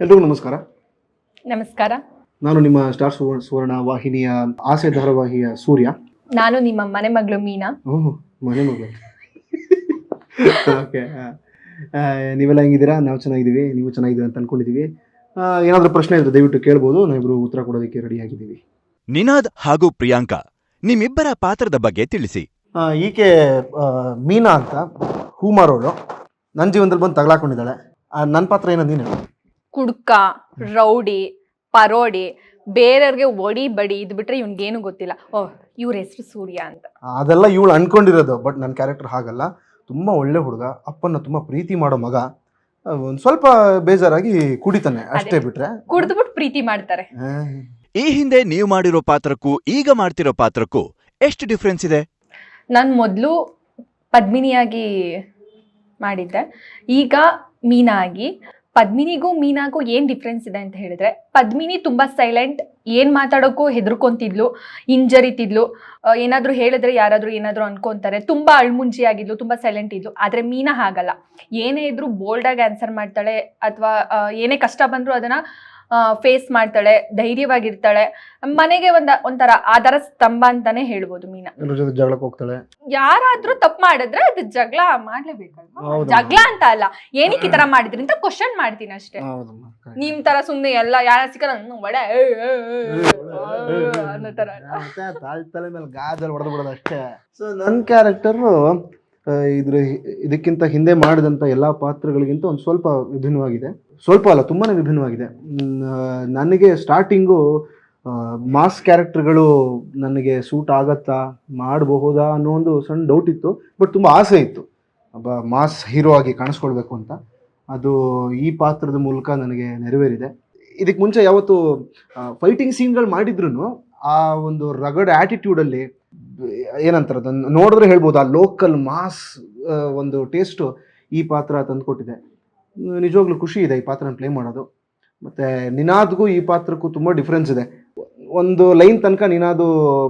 ಎಲ್ರಿಗೂ ನಮಸ್ಕಾರ. ನಮಸ್ಕಾರ. ನಾನು ನಿಮ್ಮ ಸ್ಟಾರ್ ಸುವರ್ಣ ಸುವರ್ಣ ವಾಹಿನಿಯ ಆಸೆ ಧಾರಾವಾಹಿಯ ಸೂರ್ಯ. ನಾನು ನಿಮ್ಮ ಮನೆ ಮಗಳು ಮೀನಾ. ಓಹ್ ಮನೆ ಮಗಳು. ಓಕೆ ನೀವೆಲ್ಲ ಹೆಂಗಿದ್ದೀರಾ? ನಾವು ಚೆನ್ನಾಗಿದ್ದೀವಿ ನೀವು ಚೆನ್ನಾಗಿದ್ದೀರಾ ಅಂತ ಅನ್ಕೊಂಡಿದ್ದೀವಿ. ಏನಾದರೂ ಪ್ರಶ್ನೆ ಇದ್ರೆ ದಯವಿಟ್ಟು ಕೇಳ್ಬೋದು. ನಾವಿಬ್ರು ಉತ್ತರ ಕೊಡೋದಕ್ಕೆ ರೆಡಿ ಆಗಿದ್ದೀವಿ. ನಿನಾದ್ ಹಾಗೂ ಪ್ರಿಯಾಂಕಾ ನಿಮ್ಮಿಬ್ಬರ ಪಾತ್ರದ ಬಗ್ಗೆ ತಿಳಿಸಿ. ಆ, ಈಕೆ ಆ, ಮೀನಾ ಅಂತ. ಹೂ ಮಾರೋಳು ನನ್ನ ಜೀವನದಲ್ಲಿ ಬಂದು ತಗಲಾಕೊಂಡಿದ್ದಾಳೆ. ನನ್ನ ಪಾತ್ರ ಏನೋ ನೀನು ಹೇಳು. ಕುಡ್ಕ ರೌಡಿ ಪರೋಡಿ ಬೇರೆಯವ್ರಿಗೆ ಒಡಿ ಬಡಿ ಇದು ಬಿಟ್ರೆ ಇವ್ನಿಗೇನು ಗೊತ್ತಿಲ್ಲ. ಓ ಇವ್ರ ಹೆಸರು ಸೂರ್ಯ ಅಂತ. ಅದೆಲ್ಲ ಇವಳು ಅನ್ಕೊಂಡಿರೋದು ಬಟ್ ನನ್ನ ಕ್ಯಾರೆಕ್ಟರ್ ಹಾಗಲ್ಲ. ತುಂಬ ಒಳ್ಳೆ ಹುಡುಗ ಅಪ್ಪನ ತುಂಬ ಪ್ರೀತಿ ಮಾಡೋ ಮಗ. ಒಂದು ಸ್ವಲ್ಪ ಬೇಜಾರಾಗಿ ಕುಡಿತಾನೆ ಅಷ್ಟೇ ಬಿಟ್ರೆ. ಕುಡ್ದ್ಬಿಟ್ಟು ಪ್ರೀತಿ ಮಾಡ್ತಾರೆ. ಈ ಹಿಂದೆ ನೀವು ಮಾಡಿರೋ ಪಾತ್ರಕ್ಕೂ ಈಗ ಮಾಡ್ತಿರೋ ಪಾತ್ರಕ್ಕೂ ಎಷ್ಟು ಡಿಫ್ರೆನ್ಸ್ ಇದೆ? ನಾನು ಮೊದಲು ಪದ್ಮಿನಿಯಾಗಿ ಮಾಡಿದ್ದೆ. ಈಗ ಮೀನಾ ಆಗಿ ಪದ್ಮಿನಿಗೂ ಮೀನಾಗೂ ಏನು ಡಿಫ್ರೆನ್ಸ್ ಇದೆ ಅಂತ ಹೇಳಿದ್ರೆ, ಪದ್ಮಿನಿ ತುಂಬ ಸೈಲೆಂಟ್ ಏನು ಮಾತಾಡೋಕ್ಕೂ ಹೆದರ್ಕೊಂತಿದ್ಲು, ಹಿಂಜರಿತಿದ್ಲು. ಏನಾದರೂ ಹೇಳಿದ್ರೆ ಯಾರಾದರೂ ಏನಾದರೂ ಅನ್ಕೊಂತಾರೆ. ತುಂಬ ಅಳ್ಮುಂಜಿಯಾಗಿದ್ಲು ತುಂಬ ಸೈಲೆಂಟ್ ಇದ್ಲು. ಆದರೆ ಮೀನಾ ಹಾಗಲ್ಲ. ಏನೇ ಇದ್ರೂ ಬೋಲ್ಡಾಗಿ ಆನ್ಸರ್ ಮಾಡ್ತಾಳೆ, ಅಥವಾ ಏನೇ ಕಷ್ಟ ಬಂದರೂ ಅದನ್ನು ಫೇಸ್ ಮಾಡ್ತಾಳೆ ಧೈರ್ಯವಾಗಿರ್ತಾಳೆ. ಮನೆಗೆ ಒಂದ ಒಂಥರ ಆಧಾರ ಸ್ತಂಭ ಅಂತಾನೆ ಹೇಳ್ಬೋದು ಮೀನಾ. ಎಲ್ಲರ ಜೊತೆ ಜಗಳಕ್ಕೆ ಹೋಗ್ತಾಳೆ. ಯಾರಾದ್ರೂ ತಪ್ಪು ಮಾಡಿದ್ರೆ ಅದು ಜಗಳ ಮಾಡ್ಲೇಬೇಕಲ್ವಾ? ಹೌದಮ್ಮ. ಜಗಳ ಅಂತ ಅಲ್ಲ ಏನಕ್ಕೆ ಈ ತರ ಮಾಡಿದ್ರಿ ಅಂತ ಕ್ವಶನ್ ಮಾಡ್ತೀನಿ ಅಷ್ಟೇ. ಹೌದಮ್ಮ correct. ನಿಮ್ ತರ ಸುಮ್ನೆ ಎಲ್ಲ ಯಾರ ಸಿಕ್ಕಲ್ಲ ಹ್ಮ್, ಒಡೆ ಏ, ಏ, ಏ, ಏ, ಅನ್ನೋ ತರ ಮತ್ತೆ ತಾಳ್ ತಲೆ ಮೇಲೆ ಗಾಜಲ್ಲಿ ಹೊಡೆದು ಬಿಡೋದು ಅಷ್ಟೇ. ಸೊ ನನ್ನ ಕ್ಯಾರೆಕ್ಟರು ಇದ್ರ ಇದಕ್ಕಿಂತ ಹಿಂದೆ ಮಾಡಿದಂತ ಎಲ್ಲಾ ಪಾತ್ರಗಳಿಗಿಂತ ಒಂದು ಸ್ವಲ್ಪ ವಿಭಿನ್ನವಾಗಿದೆ. ಸ್ವಲ್ಪ ಅಲ್ಲ ತುಂಬಾ ವಿಭಿನ್ನವಾಗಿದೆ. ನನಗೆ ಸ್ಟಾರ್ಟಿಂಗು ಮಾಸ್ ಕ್ಯಾರೆಕ್ಟರ್ಗಳು ನನಗೆ ಸೂಟ್ ಆಗತ್ತಾ, ಮಾಡಬಹುದಾ ಅನ್ನೋ ಒಂದು ಸಣ್ಣ ಡೌಟ್ ಇತ್ತು ಬಟ್ ತುಂಬ ಆಸೆ ಇತ್ತು. ಒಬ್ಬ ಮಾಸ್ ಹೀರೋ ಆಗಿ ಕಾಣಿಸ್ಕೊಳ್ಬೇಕು ಅಂತ. ಅದು ಈ ಪಾತ್ರದ ಮೂಲಕ ನನಗೆ ನೆರವೇರಿದೆ. ಇದಕ್ಕೆ ಮುಂಚೆ ಯಾವತ್ತು ಫೈಟಿಂಗ್ ಸೀನ್ಗಳು ಮಾಡಿದ್ರು ಆ ಒಂದು ರಗಡ್ ಆ್ಯಟಿಟ್ಯೂಡಲ್ಲಿ ಏನಂತಾರೆ ಅದನ್ನು ನೋಡಿದ್ರೆ ಹೇಳ್ಬೋದು ಆ ಲೋಕಲ್ ಮಾಸ್ ಒಂದು ಟೇಸ್ಟು ಈ ಪಾತ್ರ ತಂದುಕೊಟ್ಟಿದೆ. ನಿಜವಾಗ್ಲೂ ಖುಷಿ ಇದೆ ಈ ಪಾತ್ರನ ಪ್ಲೇ ಮಾಡೋದು. ಮತ್ತು ನಿನಾದ್ಗೂ ಈ ಪಾತ್ರಕ್ಕೂ ತುಂಬ ಡಿಫ್ರೆನ್ಸ್ ಇದೆ. ಒಂದು ಲೈನ್ ತನಕ ನಿನಾದು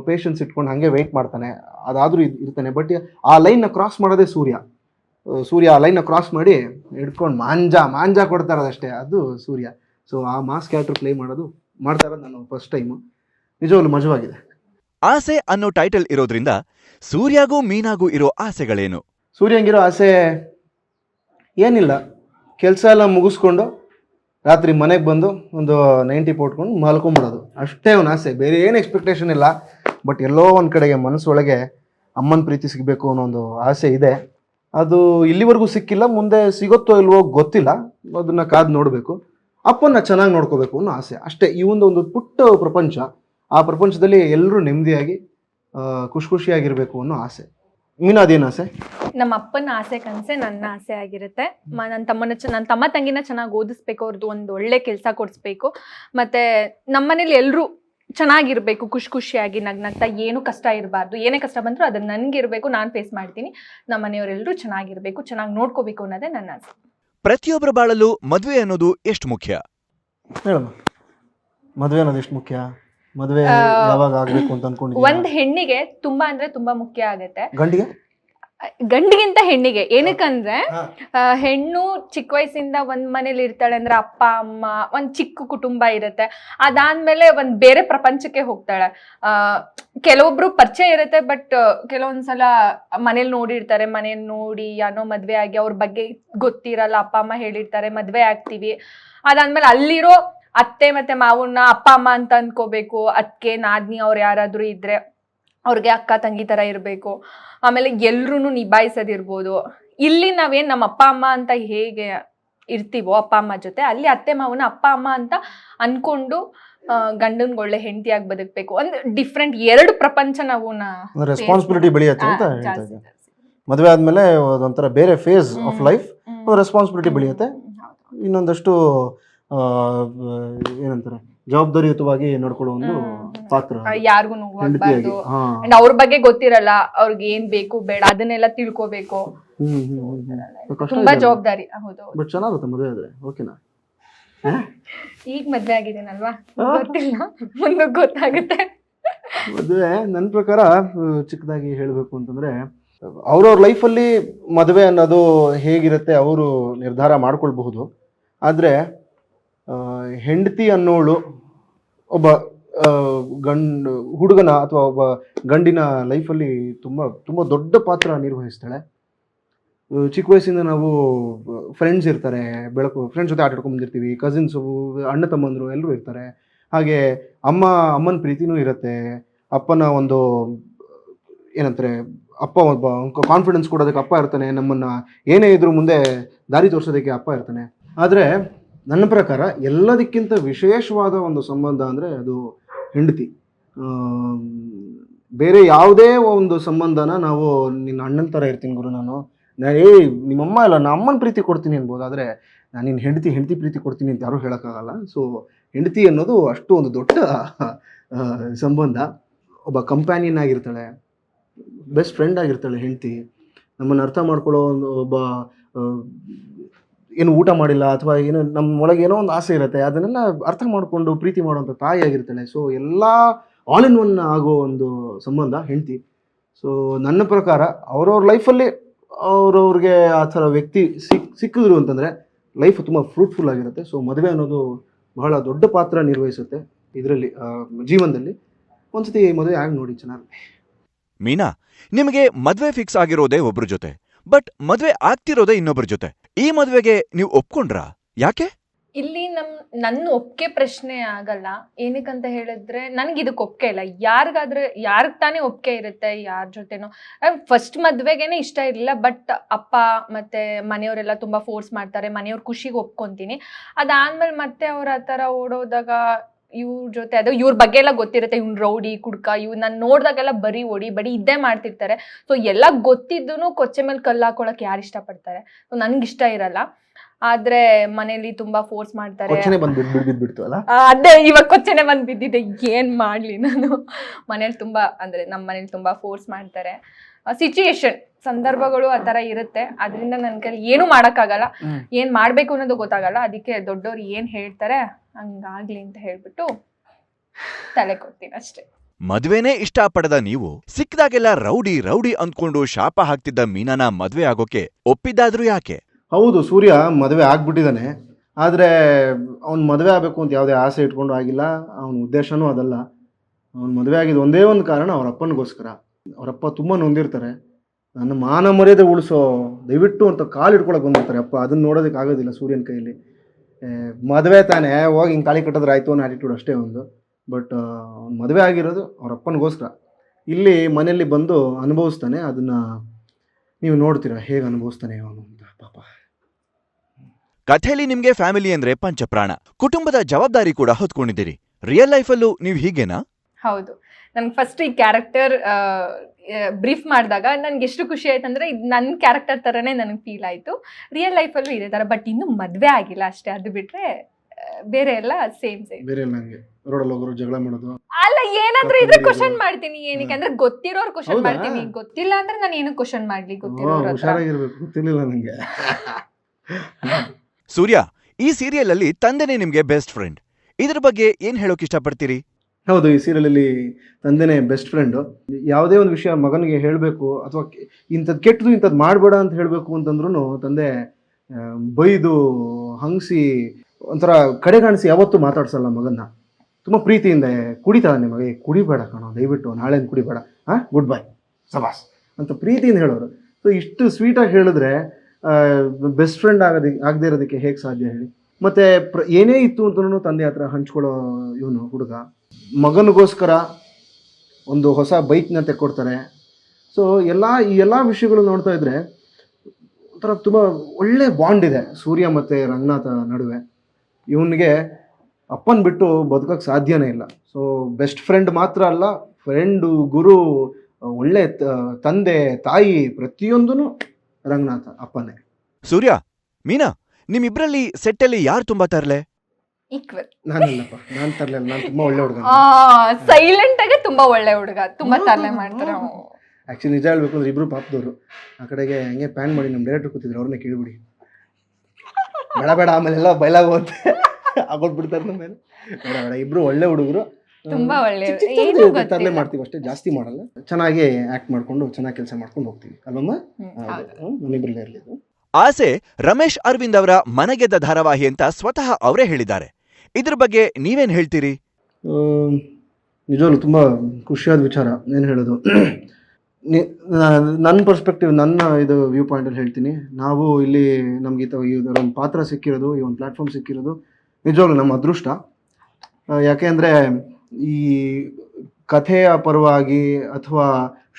ಪೇಷನ್ಸ್ ಇಟ್ಕೊಂಡು ಹಾಗೆ ವೆಯ್ಟ್ ಮಾಡ್ತಾನೆ. ಅದಾದರೂ ಇರ್ತಾನೆ. ಬಟ್ ಆ ಲೈನ್ನ ಕ್ರಾಸ್ ಮಾಡೋದೇ ಸೂರ್ಯ. ಸೂರ್ಯ ಆ ಲೈನ್ನ ಕ್ರಾಸ್ ಮಾಡಿ ಹಿಡ್ಕೊಂಡು ಮಾಂಜ ಮಾಂಜ ಕೊಡ್ತಾ ಇರೋದಷ್ಟೇ. ಅದು ಸೂರ್ಯ. ಸೊ ಆ ಮಾಸ್ ಕ್ಯಾರೆಕ್ಟರ್ ಪ್ಲೇ ಮಾಡೋದು ಮಾಡ್ತಾ ಇರೋದು ನಾನು ಫಸ್ಟ್ ಟೈಮು ನಿಜವಾಗ್ಲೂ ಮಜವಾಗಿದೆ. ಆಸೆ ಅನ್ನೋ ಟೈಟಲ್ ಇರೋದ್ರಿಂದ ಸೂರ್ಯಗೂ ಮೀನಾಗೂ ಇರೋ ಆಸೆಗಳೇನು? ಸೂರ್ಯಂಗಿರೋ ಆಸೆ ಏನಿಲ್ಲ. ಕೆಲಸ ಎಲ್ಲ ಮುಗಿಸ್ಕೊಂಡು ರಾತ್ರಿ ಮನೆಗೆ ಬಂದು ಒಂದು ನೈಂಟಿ ಪೋಟ್ಕೊಂಡು ಮಲ್ಕೊಂಬಿಡೋದು. ಅಷ್ಟೇ ಅವನ ಆಸೆ. ಬೇರೆ ಏನು ಎಕ್ಸ್ಪೆಕ್ಟೇಷನ್ ಇಲ್ಲ. ಬಟ್ ಎಲ್ಲೋ ಒಂದು ಕಡೆಗೆ ಮನಸ್ಸೊಳಗೆ ಅಮ್ಮನ ಪ್ರೀತಿ ಸಿಗಬೇಕು ಅನ್ನೋ ಒಂದು ಆಸೆ ಇದೆ. ಅದು ಇಲ್ಲಿವರೆಗೂ ಸಿಕ್ಕಿಲ್ಲ. ಮುಂದೆ ಸಿಗುತ್ತೋ ಇಲ್ವೋ ಗೊತ್ತಿಲ್ಲ. ಅದನ್ನು ಕಾದು ನೋಡಬೇಕು. ಅಪ್ಪನ ಚೆನ್ನಾಗಿ ನೋಡ್ಕೋಬೇಕು ಅನ್ನೋ ಆಸೆ. ಅಷ್ಟೇ. ಈ ಒಂದು ಒಂದು ಪುಟ್ಟ ಪ್ರಪಂಚ ಆ ಪ್ರಪಂಚದಲ್ಲಿ ಎಲ್ಲರೂ ನೆಮ್ಮದಿಯಾಗಿ ಖುಷಿ ಖುಷಿಯಾಗಿರಬೇಕು ಅನ್ನೋ ಆಸೆ. ಮೀನಾದೇನು ಆಸೆ? ನಮ್ಮ ಅಪ್ಪನ ಆಸೆ ಕನಸೆ ನನ್ನ ಆಸೆ ಆಗಿರುತ್ತೆ. ಮ- ನನ್ನ ತಮ್ಮನ ಚ ನನ್ನ ತಮ್ಮ ತಂಗಿನ ಚೆನ್ನಾಗಿ ಓದಿಸ್ಬೇಕು ಅವ್ರದ್ದು ಒಂದು ಒಳ್ಳೆ ಕೆಲಸ ಕೊಡಿಸ್ಬೇಕು. ಮತ್ತೆ ನಮ್ಮನೇಲಿ ಎಲ್ಲರೂ ಚೆನ್ನಾಗಿರ್ಬೇಕು ಖುಷಿ ಖುಷಿಯಾಗಿ ನಗ್ನಗ್ತಾ ಏನು ಕಷ್ಟ ಇರಬಾರ್ದು ಏನೇ ಕಷ್ಟ ಬಂದರೂ ಅದನ್ನ ನನಗಿರಬೇಕು ನಾನು ಫೇಸ್ ಮಾಡ್ತೀನಿ. ನಮ್ಮ ಮನೆಯವರೆಲ್ಲರೂ ಚೆನ್ನಾಗಿರ್ಬೇಕು ಚೆನ್ನಾಗಿ ನೋಡ್ಕೋಬೇಕು ಅನ್ನೋದೇ ನನ್ನ ಆಸೆ. ಪ್ರತಿಯೊಬ್ಬರ ಬಾಳಲು ಮದುವೆ ಅನ್ನೋದು ಎಷ್ಟು ಮುಖ್ಯ? ಹೇಳಮ್ಮ. ಮದುವೆ ಅನ್ನೋದು ಎಷ್ಟು ಮುಖ್ಯ? ಮದುವೆ ಯಾವಾಗ ಆಗ್ಬೇಕು ಅಂತ ಒಂದ್ ಹೆಣ್ಣಿಗೆ ತುಂಬಾ ಅಂದ್ರೆ ತುಂಬಾ ಮುಖ್ಯ ಆಗತ್ತೆ. ಗಂಡಿಗೆ? ಗಂಡಿಗಿಂತ ಹೆಣ್ಣಿಗೆ. ಏನಕ್ಕಂದ್ರೆ ಅಂದ್ರೆ ಆ, ಹೆಣ್ಣು ಚಿಕ್ಕ ವಯಸ್ಸಿಂದ ಒಂದ್ ಮನೇಲಿ ಇರ್ತಾಳೆ ಅಂದ್ರೆ ಅಪ್ಪ ಅಮ್ಮ ಒಂದ್ ಚಿಕ್ಕ ಕುಟುಂಬ ಇರುತ್ತೆ. ಅದಾದ್ಮೇಲೆ ಒಂದ್ ಬೇರೆ ಪ್ರಪಂಚಕ್ಕೆ ಹೋಗ್ತಾಳೆ. ಆ ಕೆಲವೊಬ್ರು ಪರಿಚಯ ಇರುತ್ತೆ ಬಟ್ ಕೆಲವೊಂದ್ಸಲ ಮನೇಲಿ ನೋಡಿರ್ತಾರೆ ಮನೇಲಿ ನೋಡಿ ಯಾನೋ ಮದ್ವೆ ಆಗಿ ಅವ್ರ ಬಗ್ಗೆ ಗೊತ್ತಿರಲ್ಲ ಅಪ್ಪ ಅಮ್ಮ ಹೇಳಿರ್ತಾರೆ ಮದ್ವೆ ಆಗ್ತೀವಿ. ಅದಾದ್ಮೇಲೆ ಅಲ್ಲಿರೋ ಅತ್ತೆ ಮತ್ತೆ ಮಾವನ್ನ ಅಪ್ಪ ಅಮ್ಮ ಅಂತ ಅನ್ಕೋಬೇಕು. ಅದಕ್ಕೆ ನಾದ್ನಿ ಅವ್ರು ಯಾರಾದ್ರೂ ಇದ್ರೆ ಅವ್ರಿಗೆ ಅಕ್ಕ ತಂಗಿ ತರ ಇರಬೇಕು. ಆಮೇಲೆ ಎಲ್ರೂ ನಿಭಾಯಿಸೋದಿರ್ಬೋದು. ಇಲ್ಲಿ ನಾವೇನ್ ನಮ್ಮ ಅಪ್ಪ ಅಮ್ಮ ಅಂತ ಹೇಗೆ ಇರ್ತೀವೋ ಅಪ್ಪ ಅಮ್ಮ ಜೊತೆ ಅಲ್ಲಿ ಅತ್ತೆ ಮಾವನ ಅಪ್ಪ ಅಮ್ಮ ಅಂತ ಅನ್ಕೊಂಡು ಗಂಡನ್ಗೆ ಒಳ್ಳೆ ಹೆಂಡತಿಯಾಗಿ ಬದುಕಬೇಕು. ಒಂದು ಡಿಫ್ರೆಂಟ್ ಎರಡು ಪ್ರಪಂಚ ನಾವು ರೆಸ್ಪಾನ್ಸಿಬಿಲಿಟಿ ಬೆಳೆಯುತ್ತೆ ಅಂತ ಮದುವೆ ಆದ್ಮೇಲೆ ಒಂಥರ ಬೇರೆ ಫೇಸ್ ಆಫ್ ಲೈಫ್ ರೆಸ್ಪಾನ್ಸಿಬಿಲಿಟಿ ಬೆಳೆಯುತ್ತೆ. ಇನ್ನೊಂದಷ್ಟು ಏನಂತಾರೆ ಜವಾಬ್ದಾರಿಯುತವಾಗಿ ನೋಡ್ಕೊಳ್ಳೋ ಒಂದು ಪಾತ್ರ ಯಾರಿಗೂ ಹೆಂಡತಿಯಾಗಿ ನೋವಾಗಬಾರ್ದು. ಹಾ. ಅಂಡ್ ಅವ್ರ ಬಗ್ಗೆ ಗೊತ್ತಿರಲ್ಲ ಅವ್ರಿಗೆ ಏನ್ ಬೇಕು ಬೇಡ ಅದನ್ನೆಲ್ಲ ತಿಳ್ಕೊಬೇಕು. ಹ್ಮ್ ಹ್ಮ್ ಹ್ಮ್ ಹ್ಮ್. ಕಷ್ಟ ತುಂಬಾ ಇದೆ ಜವಾಬ್ದಾರಿ. ಹೌದು ಬಟ್ ಚೆನ್ನಾಗುತ್ತೆ ಮದುವೆ ಆದ್ರೆ ಓಕೆನಾ ಈಗ ಮದ್ವೆ ಆಗಿದ್ದೀನಲ್ವಾ ಗೊತ್ತಿಲ್ಲ. ಮುಂದೆ ಗೊತ್ತಾಗುತ್ತೆ. ಮದುವೆ ನನ್ನ ಪ್ರಕಾರ ಚಿಕ್ಕದಾಗಿ ಹೇಳಬೇಕು ಅಂತಂದ್ರೆ ಅವ್ರವ್ರ ಲೈಫಲ್ಲಿ ಮದುವೆ ಅನ್ನೋದು ಹೇಗಿರುತ್ತೆ ಅವರು ನಿರ್ಧಾರ ಮಾಡ್ಕೊಳ್ಬಹುದು. ಆದರೆ ಹೆಂಡತಿ ಅನ್ನೋಳು ಒಬ್ಬ ಗಂಡು, ಹುಡುಗನ ಅಥವಾ ಒಬ್ಬ ಗಂಡಿನ ಲೈಫಲ್ಲಿ ತುಂಬ ತುಂಬ ದೊಡ್ಡ ಪಾತ್ರ ನಿರ್ವಹಿಸ್ತಾಳೆ. ಚಿಕ್ಕ ವಯಸ್ಸಿಂದ ನಾವು ಫ್ರೆಂಡ್ಸ್ ಇರ್ತಾರೆ, ಬೆಳಕು ಫ್ರೆಂಡ್ಸ್ ಜೊತೆ ಆಟ ಆಡ್ಕೊಂಡ್ ಬಂದಿರ್ತೀವಿ ಕಸಿನ್ಸು ಅಣ್ಣ ತಮ್ಮಂದರು ಎಲ್ಲರೂ ಇರ್ತಾರೆ. ಹಾಗೆ ಅಮ್ಮ, ಅಮ್ಮನ ಪ್ರೀತಿನೂ ಇರುತ್ತೆ. ಅಪ್ಪನ ಒಂದು ಏನಂತಾರೆ, ಅಪ್ಪ ಒಬ್ಬ ಕಾನ್ಫಿಡೆನ್ಸ್ ಕೊಡೋದಕ್ಕೆ ಅಪ್ಪ ಇರ್ತಾನೆ, ನಮ್ಮನ್ನು ಏನೇ ಇದ್ರೂ ಮುಂದೆ ದಾರಿ ತೋರಿಸೋದಕ್ಕೆ ಅಪ್ಪ ಇರ್ತಾನೆ. ಆದರೆ ನನ್ನ ಪ್ರಕಾರ ಎಲ್ಲದಕ್ಕಿಂತ ವಿಶೇಷವಾದ ಒಂದು ಸಂಬಂಧ ಅಂದರೆ ಅದು ಹೆಂಡತಿ. ಬೇರೆ ಯಾವುದೇ ಒಂದು ಸಂಬಂಧನ ನಾವು ನಿನ್ನ ಅಣ್ಣನ ಥರ ಇರ್ತೀನಿ ಗುರು ನಾನು. ನಾ ಏ, ನಿಮ್ಮಮ್ಮ ಇಲ್ಲ ಅಮ್ಮನ ಪ್ರೀತಿ ಕೊಡ್ತೀನಿ ಅನ್ಬೋದು. ಆದರೆ ನಾನು ನಿನ್ನ ಹೆಂಡತಿ ಹೆಂಡತಿ ಪ್ರೀತಿ ಕೊಡ್ತೀನಿ ಅಂತ ಯಾರೂ ಹೇಳೋಕ್ಕಾಗಲ್ಲ. ಸೊ ಹೆಂಡತಿ ಅನ್ನೋದು ಅಷ್ಟು ಒಂದು ದೊಡ್ಡ ಸಂಬಂಧ. ಒಬ್ಬ ಕಂಪ್ಯಾನಿಯನ್ ಆಗಿರ್ತಾಳೆ ಬೆಸ್ಟ್ ಫ್ರೆಂಡ್ ಆಗಿರ್ತಾಳೆ ಹೆಂಡತಿ. ನಮ್ಮನ್ನು ಅರ್ಥ ಮಾಡ್ಕೊಳ್ಳೋ ಒಂದು ಒಬ್ಬ ಏನು ಊಟ ಮಾಡಿಲ್ಲ ಅಥವಾ ಏನು ನಮ್ಮ ಒಳಗೆ ಏನೋ ಒಂದು ಆಸೆ ಇರುತ್ತೆ, ಅದನ್ನೆಲ್ಲ ಅರ್ಥ ಮಾಡಿಕೊಂಡು ಪ್ರೀತಿ ಮಾಡುವಂಥ ತಾಯಿ ಆಗಿರ್ತಾಳೆ. ಸೊ ಎಲ್ಲ ಆಲ್ ಇನ್ ಒನ್ ಆಗೋ ಒಂದು ಸಂಬಂಧ ಹೆಂಡತಿ. ಸೊ ನನ್ನ ಪ್ರಕಾರ ಅವ್ರವ್ರ ಲೈಫಲ್ಲಿ ಅವ್ರವ್ರಿಗೆ ಆ ಥರ ವ್ಯಕ್ತಿ ಸಿಕ್, ಸಿಕ್ಕಿದ್ರು ಅಂತಂದರೆ ಲೈಫ್ ತುಂಬ ಫ್ರೂಟ್ಫುಲ್ ಆಗಿರುತ್ತೆ. ಸೊ ಮದುವೆ ಅನ್ನೋದು ಬಹಳ ದೊಡ್ಡ ಪಾತ್ರ ನಿರ್ವಹಿಸುತ್ತೆ ಇದರಲ್ಲಿ ಜೀವನದಲ್ಲಿ. ಒಂದ್ಸತಿ ಮದುವೆ ಆಗಿ ನೋಡಿ ಚೆನ್ನಾಗಿ ಮೀನಾ, ನಿಮಗೆ ಮದುವೆ ಫಿಕ್ಸ್ ಆಗಿರೋದೇ ಒಬ್ಬರ ಜೊತೆ ಬಟ್ ಮದುವೆ ಆಗ್ತಿರೋದೇ ಇನ್ನೊಬ್ಬರ ಜೊತೆ. ಈ ಮದುವೆಗೆ ನೀವು ಒಪ್ಕೊಂಡ್ರಾ? ಯಾಕೆ? ಇಲ್ಲಿ ನಮ್ ನನ್ನ ಒಪ್ಕೆ ಪ್ರಶ್ನೆ ಆಗಲ್ಲ. ಏನಕ್ಕಂತ ಹೇಳಿದ್ರೆ ನನಗೆ ಇದಕ್ಕೆ ಒಪ್ಕೆ ಇಲ್ಲ. ಯಾರಿಗಾದ್ರೆ, ಯಾರಿಗ ತಾನೇ ಒಪ್ಕೆ ಇರುತ್ತೆ, ಯಾರ ಜೊತೆನೋ. ಫಸ್ಟ್ ಮದ್ವೆಗೇನೆ ಇಷ್ಟ ಇರಲಿಲ್ಲ ಬಟ್ ಅಪ್ಪ ಮತ್ತೆ ಮನೆಯವರೆಲ್ಲ ತುಂಬಾ ಫೋರ್ಸ್ ಮಾಡ್ತಾರೆ, ಮನೆಯವ್ರ ಖುಷಿಗೆ ಒಪ್ಕೊಂತೀನಿ. ಅದಾದ್ಮೇಲೆ ಮತ್ತೆ ಅವ್ರ ಆ ಥರ ಓಡೋದಾಗ ಇವ್ರ ಜೊತೆ ಅದು ಇವ್ರ ಬಗ್ಗೆ ಎಲ್ಲ ಗೊತ್ತಿರುತ್ತೆ ಇವ್ನ್ ರೌಡಿ ಕುಡ್ಕ ಇವ್ ನಾನು ನೋಡ್ದಾಗೆಲ್ಲ ಬರೀ ಓಡಿ ಬಡಿ ಇದ್ದೇ ಮಾಡ್ತಿರ್ತಾರೆ. ಸೊ ಎಲ್ಲ ಗೊತ್ತಿದ್ದೂ ಕೊಚ್ಚೆ ಮೇಲೆ ಕಲ್ಲು ಹಾಕೊಳಕ್ ಯಾರು ಇಷ್ಟಪಡ್ತಾರೆ? ಸೊ ನನ್ಗೆ ಇಷ್ಟ ಇರಲ್ಲ. ಆದ್ರೆ ಮನೇಲಿ ತುಂಬಾ ಫೋರ್ಸ್ ಮಾಡ್ತಾರೆ. ಅದೇ ಇವಾಗ ಕೊಚ್ಚೆನೆ ಬಂದ್ ಬಿದ್ದಿದೆ. ಏನ್ ಮಾಡ್ಲಿ ನಾನು? ಮನೇಲಿ ತುಂಬಾ ಅಂದ್ರೆ ನಮ್ಮ ಮನೇಲಿ ತುಂಬಾ ಫೋರ್ಸ್ ಮಾಡ್ತಾರೆ. ಸಿಚುಯೇಷನ್ ಸಂದರ್ಭಗಳು ಆ ತರ ಇರುತ್ತೆ. ಅದರಿಂದ ನನ್ನ ಕೈಲಿ ಏನು ಮಾಡಕ್ಕಾಗಲ್ಲ. ಏನ್ ಮಾಡ್ಬೇಕು ಅನ್ನೋದು ಗೊತ್ತಾಗಲ್ಲ. ಅದಕ್ಕೆ ದೊಡ್ಡವ್ರು ಏನ್ ಹೇಳ್ತಾರೆ ಹಂಗಾಗ್ಲಿ ಅಂತ ಹೇಳ್ಬಿಟ್ಟು ತಲೆ ಕೊಡ್ತೀನಿ ಅಷ್ಟೇ. ಮದ್ವೆನೇ ಇಷ್ಟಪಡದ ನೀವು ಸಿಕ್ಕದಾಗೆಲ್ಲ ರೌಡಿ ರೌಡಿ ಅಂದ್ಕೊಂಡು ಶಾಪ ಹಾಕ್ತಿದ್ದ ಮೀನಾನ ಮದ್ವೆ ಆಗೋಕೆ ಒಪ್ಪಿದ್ದಾದ್ರೂ ಯಾಕೆ? ಹೌದು ಸೂರ್ಯ ಮದುವೆ ಆಗ್ಬಿಟ್ಟಿದ್ದಾನೆ ಆದರೆ ಅವ್ನು ಮದುವೆ ಆಗಬೇಕು ಅಂತ ಯಾವುದೇ ಆಸೆ ಇಟ್ಕೊಂಡು ಆಗಿಲ್ಲ. ಅವನ ಉದ್ದೇಶನೂ ಅದಲ್ಲ. ಅವ್ನು ಮದುವೆ ಆಗಿದ್ದು ಒಂದೇ ಒಂದು ಕಾರಣ ಅವ್ರ ಅಪ್ಪನಿಗೋಸ್ಕರ. ಅವರಪ್ಪ ತುಂಬ ನೊಂದಿರ್ತಾರೆ. ನನ್ನ ಮಾನ ಮರ್ಯಾದೆ ಉಳಿಸೋ ದಯವಿಟ್ಟು ಅಂತ ಕಾಲು ಹಿಡ್ಕೊಳಕ್ಕೆ ಬಂದಿರ್ತಾರೆ ಅಪ್ಪ ಅದನ್ನು ನೋಡೋದಕ್ಕೆ ಆಗೋದಿಲ್ಲ ಸೂರ್ಯನ ಕೈಯಲ್ಲಿ. ಏ, ಮದುವೆ ತಾನೇ ಹೋಗಿ ಹಿಂಗೆ ತಾಳಿ ಕಟ್ಟಿದ್ರೆ ಆಯಿತು ಅನ್ನೋ ಆ್ಯಟಿಟ್ಯೂಡ್ ಅಷ್ಟೇ ಒಂದು. ಬಟ್ ಅವ್ನು ಮದುವೆ ಆಗಿರೋದು ಅವ್ರ ಅಪ್ಪನಿಗೋಸ್ಕರ. ಇಲ್ಲಿ ಮನೆಯಲ್ಲಿ ಬಂದು ಅನುಭವಿಸ್ತಾನೆ ಅದನ್ನು ನೀವು ನೋಡ್ತೀರಾ ಹೇಗೆ ಅನುಭವಿಸ್ತಾನೆ ಅವನು ಅಂತ ಪಾಪ. ಕಥೆಯಲ್ಲಿ ನಿಮಗೆ ಫ್ಯಾಮಿಲಿ ಅಂದ್ರೆ ಪಂಚಪ್ರಾಣ. ಕುಟುಂಬದ ಜವಾಬ್ದಾರಿ ಕೂಡ ಹೊತ್ಕೊಂಡಿದ್ದೀರಿ. ರಿಯಲ್ ಲೈಫಲ್ಲೂ ನೀವು ಹೀಗೇನಾ? ಹೌದು. ನನ್ಗೆ ಫಸ್ಟ್ ಈ ಕ್ಯಾರೆಕ್ಟರ್ ಬ್ರೀಫ್ ಮಾಡಿದಾಗ ನನ್ಗೆ ಎಷ್ಟು ಖುಷಿ ಆಯ್ತು ಅಂದ್ರೆ ಇದು ನನ್ನ ಕ್ಯಾರೆಕ್ಟರ್ ಥರನೇ ನನಗೆ ಫೀಲ್ ಆಯಿತು. ರಿಯಲ್ ಲೈಫಲ್ಲೂ ಇದೇ ಥರ ಬಟ್ ಇನ್ನು ಮದುವೆ ಆಗಿಲ್ಲ ಅಷ್ಟೇ. ಅದು ಬಿಟ್ರೆ ಬೇರೆ ಎಲ್ಲ ಸೇಮ್ ಸೇಮ್ ಬೇರೆ ಹಂಗೆ ರೋಡಲ್ಲಿ ಹೋಗೋರು ಜಗಳ ಮಾಡೋದು. ಅಲ್ಲ ಏನಾದ್ರೂ ಇದ್ರೆ ಕ್ವಶನ್ ಮಾಡ್ತೀನಿ. ಏನಕ್ಕೆ ಅಂದ್ರೆ ಗೊತ್ತಿರೋರು ಕ್ವಶನ್ ಮಾಡ್ತೀನಿ. ಗೊತ್ತಿಲ್ಲ ಅಂದ್ರೆ ನಾನು ಏನು ಕ್ವಶನ್ ಮಾಡ್ಲಿ ಗೊತ್ತಿರೋರು ಹುಷಾರಾಗಿರ್ಬೇಕು. ಗೊತ್ತಿರ್ಲಿಲ್ಲ ನನಗೆ ಸೂರ್ಯ ಈ ಸೀರಿಯಲ್ ಅಲ್ಲಿ ತಂದೆನೇ ನಿಮ್ಗೆ ಬೆಸ್ಟ್ ಫ್ರೆಂಡ್ ಇದ್ರ ಬಗ್ಗೆ ಏನ್ ಹೇಳೋಕ್ ಇಷ್ಟಪಡ್ತೀರಿ? ಹೌದು ಈ ಸೀರಿಯಲಲ್ಲಿ ತಂದೆನೇ ಬೆಸ್ಟ್ ಫ್ರೆಂಡು ಯಾವುದೇ ಒಂದು ವಿಷಯ ಮಗನಿಗೆ ಹೇಳಬೇಕು ಅಥವಾ ಇಂಥದ್ದು ಕೆಟ್ಟದು ಇಂಥದ್ದು ಮಾಡಬೇಡ ಅಂತ ಹೇಳಬೇಕು ಅಂತಂದ್ರೂ ತಂದೆ ಬೈದು ಹಂಗಸಿ ಒಂಥರ ಕಡೆ ಕಾಣಿಸಿ ಯಾವತ್ತೂ ಮಾತಾಡ್ಸಲ್ಲ ಮಗನ್ನ. ತುಂಬ ಪ್ರೀತಿಯಿಂದ ಕುಡಿತಾನೆ ನಿಮಗೆ "ಏ, ಕುಡಿಬೇಡ ಕಣೋ ದಯವಿಟ್ಟು ನಾಳೆಯಿಂದ ಕುಡಿಬೇಡ ಹಾಂ ಗುಡ್ ಬೈ ಸಬಾಸ್ ಅಂತ ಪ್ರೀತಿಯಿಂದ ಹೇಳೋರು. ಸೊ ಇಷ್ಟು ಸ್ವೀಟಾಗಿ ಹೇಳಿದ್ರೆ ಬೆಸ್ಟ್ ಫ್ರೆಂಡ್ ಆಗೋದಿ ಆಗದೇ ಇರೋದಕ್ಕೆ ಹೇಗೆ ಸಾಧ್ಯ ಹೇಳಿ? ಮತ್ತೆ ಪ್ರ ಏನೇ ಇತ್ತು ಅಂತಲೂ ತಂದೆ ಹತ್ರ ಹಂಚ್ಕೊಳ್ಳೋ ಇವನು ಹುಡುಗ. ಮಗನಿಗೋಸ್ಕರ ಒಂದು ಹೊಸ ಬೈಕ್ನ ತೆಕ್ಕೊಡ್ತಾರೆ. ಸೊ ಎಲ್ಲ, ಈ ಎಲ್ಲ ವಿಷಯಗಳು ನೋಡ್ತಾ ಇದ್ರೆ ಒಂಥರ ತುಂಬ ಒಳ್ಳೆ ಬಾಂಡ್ ಇದೆ ಸೂರ್ಯ ಮತ್ತು ರಂಗನಾಥ ನಡುವೆ. ಇವನಿಗೆ ಅಪ್ಪನ ಬಿಟ್ಟು ಬದುಕೋಕ್ಕೆ ಸಾಧ್ಯನೇ ಇಲ್ಲ. ಸೊ ಬೆಸ್ಟ್ ಫ್ರೆಂಡ್ ಮಾತ್ರ ಅಲ್ಲ ಫ್ರೆಂಡು ಗುರು, ಒಳ್ಳೆ ತಂದೆ, ತಾಯಿ ಪ್ರತಿಯೊಂದೂ ರಂಗನಾಥ ಅಪ್ಪನೇ. ಸೂರ್ಯ, ಮೀನಾ? ನಿಮ್ಮಿಬ್ರಲ್ಲಿ ಸೆಟ್ಟಲ್ಲಿ ಯಾರು ತುಂಬಾ ತರಲೆ? ಈಕ್ವಲ್. ನಾನಿಲ್ಲಪ್ಪ ನಾನು ತರಲಿಲ್ಲ ನಾನು ತುಂಬಾ ಒಳ್ಳೆ ಹುಡುಗ. ಸೈಲೆಂಟ್ ಆಗಿ ತುಂಬಾ ಒಳ್ಳೆ ಹುಡುಗ ತುಂಬಾ ತರಲೆ ಮಾಡ್ತಾರೆ ಅವ್ನು. ಆ್ಯಕ್ಚುಲಿ ನಿಜ ಹೇಳ್ಬೇಕು ಅಂದ್ರೆ ಇಬ್ರು ಪಾಪದವರು. ಆ ಕಡೆಗೆ ಹಂಗೆ ಪ್ಯಾನ್ ಮಾಡಿ ನಮ್ಮ ಡೈರೆಕ್ಟರ್ ಕೂತಿದ್ರು ಅವ್ರನ್ನೇ ಕೇಳ್ಬಿಡಿ. ಬೇಡ ಬೇಡ ಆಮೇಲೆಲ್ಲ ಬೈಲಾಗ ಹೋಗುತ್ತೆ. ಆಗೋಗ್ಬಿಡ್ತಾರೆ ನಮ್ಮ ಮೇಲೆ. ಬೇಡ ಬೇಡ ಇಬ್ರು ಒಳ್ಳೆ ಹುಡುಗರು. ತುಂಬಾ ಒಳ್ಳೆ ಏನು ತರಲೆ ಗೊತ್ತಿಲ್ಲ. ಮಾಡ್ತೀವಿ ಅಷ್ಟೇ ಜಾಸ್ತಿ ಮಾಡಲ್ಲ. ಚೆನ್ನಾಗಿ ಆಕ್ಟ್ ಮಾಡ್ಕೊಂಡು ಚೆನ್ನಾಗಿ ಕೆಲಸ ಮಾಡ್ಕೊಂಡು ಹೋಗ್ತೀವಿ. ಅಲ್ವಮ್ಮ? ಹ್ಮ್, ಹೌದು. ನಮ್ಮಿಬ್ರಲ್ಲೇ ಇರಲಿ ಅದು ಆಸೆ ರಮೇಶ್ ಅರವಿಂದ್ ಅವರ ಮನೆಗೆದ್ದ ಧಾರಾವಾಹಿ ಅಂತ ಸ್ವತಃ ಅವರೇ ಹೇಳಿದ್ದಾರೆ. ಇದ್ರ ಬಗ್ಗೆ ನೀವೇನು ಹೇಳ್ತೀರಿ? ನಿಜವಾಗ್ಲೂ ತುಂಬ ಖುಷಿಯಾದ ವಿಚಾರ ಏನು ಹೇಳೋದು. ನನ್ನ ಪರ್ಸ್ಪೆಕ್ಟಿವ್ ನನ್ನ ಇದು ವ್ಯೂ ಪಾಯಿಂಟಲ್ಲಿ ಹೇಳ್ತೀನಿ. ನಾವು ಇಲ್ಲಿ ನಮ್ಗೆ ಈ ಒಂದು ಪಾತ್ರ ಸಿಕ್ಕಿರೋದು, ಈ ಒಂದು ಪ್ಲ್ಯಾಟ್ಫಾರ್ಮ್ ಸಿಕ್ಕಿರೋದು ನಿಜವಾಗ್ಲೂ ನಮ್ಮ ಅದೃಷ್ಟ. ಯಾಕೆ ಅಂದರೆ ಈ ಕಥೆಯ ಪರವಾಗಿ ಅಥವಾ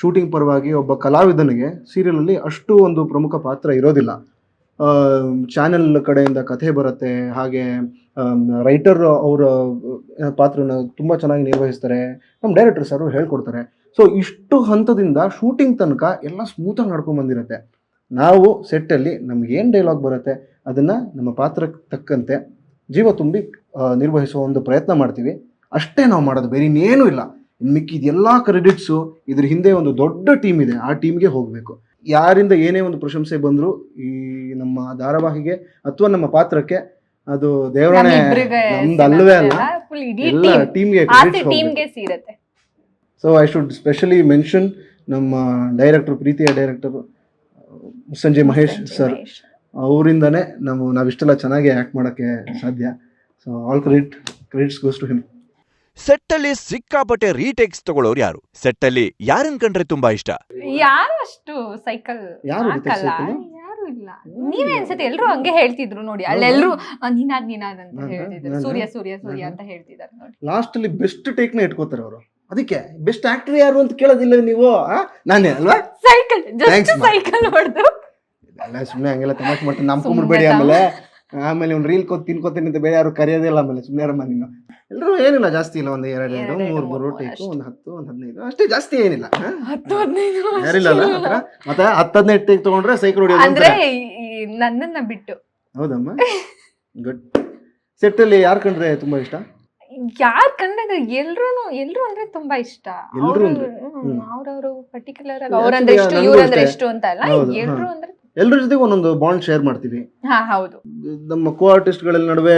ಶೂಟಿಂಗ್ ಪರವಾಗಿ ಒಬ್ಬ ಕಲಾವಿದನಿಗೆ ಸೀರಿಯಲಲ್ಲಿ ಅಷ್ಟು ಒಂದು ಪ್ರಮುಖ ಪಾತ್ರ ಇರೋದಿಲ್ಲ. ಚಾನೆಲ್ ಕಡೆಯಿಂದ ಕಥೆ ಬರುತ್ತೆ, ಹಾಗೆ ರೈಟರ್ ಅವರ ಪಾತ್ರನ ತುಂಬ ಚೆನ್ನಾಗಿ ನಿರ್ವಹಿಸ್ತಾರೆ, ನಮ್ಮ ಡೈರೆಕ್ಟರ್ ಸರ್ ಹೇಳ್ಕೊಡ್ತಾರೆ. ಸೊ ಇಷ್ಟು ಹಂತದಿಂದ ಶೂಟಿಂಗ್ ತನಕ ಎಲ್ಲ ಸ್ಮೂತಾಗಿ ನಡ್ಕೊಂಡು ಬಂದಿರುತ್ತೆ. ನಾವು ಸೆಟ್ಟಲ್ಲಿ ನಮ್ಗೆ ಏನು ಡೈಲಾಗ್ ಬರುತ್ತೆ, ಅದನ್ನು ನಮ್ಮ ಪಾತ್ರಕ್ಕೆ ತಕ್ಕಂತೆ ಜೀವ ತುಂಬಿ ನಿರ್ವಹಿಸುವ ಒಂದು ಪ್ರಯತ್ನ ಮಾಡ್ತೀವಿ. ಅಷ್ಟೇ ನಾವು ಮಾಡೋದು, ಬೇರೆ ಇನ್ನೇನೂ ಇಲ್ಲ. ಇನ್ನು ಮಿಕ್ಕಿದ ಎಲ್ಲ ಕ್ರೆಡಿಟ್ಸು ಇದ್ರ ಹಿಂದೆ ಒಂದು ದೊಡ್ಡ ಟೀಮ್ ಇದೆ. ಆ ಟೀಮ್ಗೆ ಹೋಗಬೇಕು. ಯಾರಿಂದ ಏನೇ ಒಂದು ಪ್ರಶಂಸೆ ಬಂದರೂ ಈ ನಮ್ಮ ಧಾರಾವಾಹಿಗೆ ಅಥವಾ ನಮ್ಮ ಪಾತ್ರಕ್ಕೆ ಅದು ದೇವರಾಣೆ ನಮ್ಮಿಬ್ರಿಗೆ ನಮ್ದು ಅಲ್ಲವೇ ಅಲ್ಲ? ಎಲ್ಲ ಟೀಮ್ ಟೀಮ್ಗೆ credits so I should specially mention ನಮ್ಮ ಡೈರೆಕ್ಟರ್ ಪ್ರೀತಿಯ ಡೈರೆಕ್ಟರ್ ಸಂಜಯ್ ಮಹೇಶ್ ಸರ್ ಅವರಿಂದನೇ ನಾವು ನಾವಿಷ್ಟೆಲ್ಲ ಚೆನ್ನಾಗಿ ಆ್ಯಕ್ಟ್ ಮಾಡೋಕ್ಕೆ ಸಾಧ್ಯ. So all credit credits goes to him set ಅಲ್ಲಿ ಸಿಕ್ಕಾಪಟ್ಟೆ ರೀಟೇಕ್ಸ್ ತಗೊಳ್ಳೋರು ಯಾರು ಸೆಟ್ಟಲ್ಲಿ ಯಾರನ್ ಕಂಡ್ರೆ ತುಂಬಾ ಇಷ್ಟ ಯಾರು ಅಷ್ಟು ಸೈಕಲ್ ಯಾರು ಹೊಡಿತಾರೆ ಹಾಕಲ್ಲ cycle? ಯಾರು ಇಲ್ಲ ನೀವೇ ಅನ್ಸತ್ತೆ ಎಲ್ರು ಹಂಗೆ ಹೇಳ್ತಿದ್ರು ನೋಡಿ ಅಲ್ಲೆಲ್ರು ಆ, ನೀನಾದ್ ನೀನಾದ್ ಅಂತ ನಾನಾ? ಹೇಳ್ತಿದ್ರು ನಾನಾ? ಸೂರ್ಯ ಸೂರ್ಯ ಸೂರ್ಯ ನಾನಾ? ಅಂತ ಹೇಳ್ತಿದ್ದಾರೆ ನೋಡಿ ಲಾಸ್ಟಲ್ಲಿ ಬೆಸ್ಟ್ ಟೇಕ್ನ ಇಟ್ಕೋತಾರೆ ಅವರು ಅದಕ್ಕೆ ಬೆಸ್ಟ್ ಆಕ್ಟರ್ ಯಾರು ಅಂತ ಕೇಳೋದಿಲ್ಲ ನೀವು ಆ? ನಾನೇ ಅಲ್ವಾ ಸೈಕಲ್ ಜಸ್ಟ್ ಸೈಕಲ್ ಹೊಡೆದು ಅಲ್ಲ ಸುಮ್ಮನೆ ಹಂಗೆಲ್ಲ ತಮಾಷೆ ಮಾಡ್ತೀನಿ ಸುಮ್ನೆ ನಂಬ್ಕೊಂಬಿಡ್ಬೇಡಿ ಆಮೇಲೆ ಆಮೇಲೆ ಒಂದು ರೀಲ್ ಕೊತ್ ತಿನ್ಕೋತೀನಿ ಅಂತ ಬೇರೆ ಯಾರು ಕರೆಯೋದಿಲ್ಲ ಆಮೇಲೆ ಸುಮ್ಮನೆ ಇರಮ್ಮ ನೀನು. ಎಲ್ಲರೂ ಏನಿಲ್ಲ ಜಾಸ್ತಿ ಇಲ್ಲ ಒಂದು ಎರಡು ಎರಡು ಮೂರು ಮೂರು ಟೇಕು ಒಂದು ಹತ್ತು ಒಂದು ಹದಿನೈದು ಅಷ್ಟೇ ಜಾಸ್ತಿ ಏನಿಲ್ಲ? ಹತ್ತು ಹದಿನೈದು ಯಾರಿಲ್ಲ ಅಲ್ಲ ಮತ್ತೆ ಹತ್ತು ಹದಿನೈದು ಟೇಕ್ ತಗೊಂಡ್ರೆ ಸೈಕಲ್ ಹೊಡಿಯೋದು ಅಂದ್ರೆ ನನ್ನನ್ನ ಬಿಟ್ಟು. ಹೌದಮ್ಮ? ಗುಡ್ ಸೆಟ್ಟಲ್ಲಿ ಯಾರು ಕಂಡ್ರೆ ತುಂಬಾ ಇಷ್ಟ? ಯಾರ್ ಕಂಡ್ರೆ ಎಲ್ರು ಎಲ್ರು ಅಂದ್ರೆ ತುಂಬಾ ಇಷ್ಟ. ಅವ್ರವ್ರು ಪರ್ಟಿಕ್ಯುಲರ್ ಆಗಿ ಅವ್ರಂದ್ರೆ ಇಷ್ಟು ಇವ್ರಂದ್ರೆ. ಇಷ್ಟು ಅಂತ ಅಲ್ಲ ಎಲ್ರು ಅಂದ್ರೆ ಎಲ್ಲರ ಜೊತೆಗೆ ಒಂದೊಂದು ಬಾಂಡ್ ಶೇರ್ ಮಾಡ್ತೀವಿ. ಹಾ ಹೌದು. ನಮ್ಮ ಕೋ ಆರ್ಟಿಸ್ಟ್ಗಳ ನಡುವೆ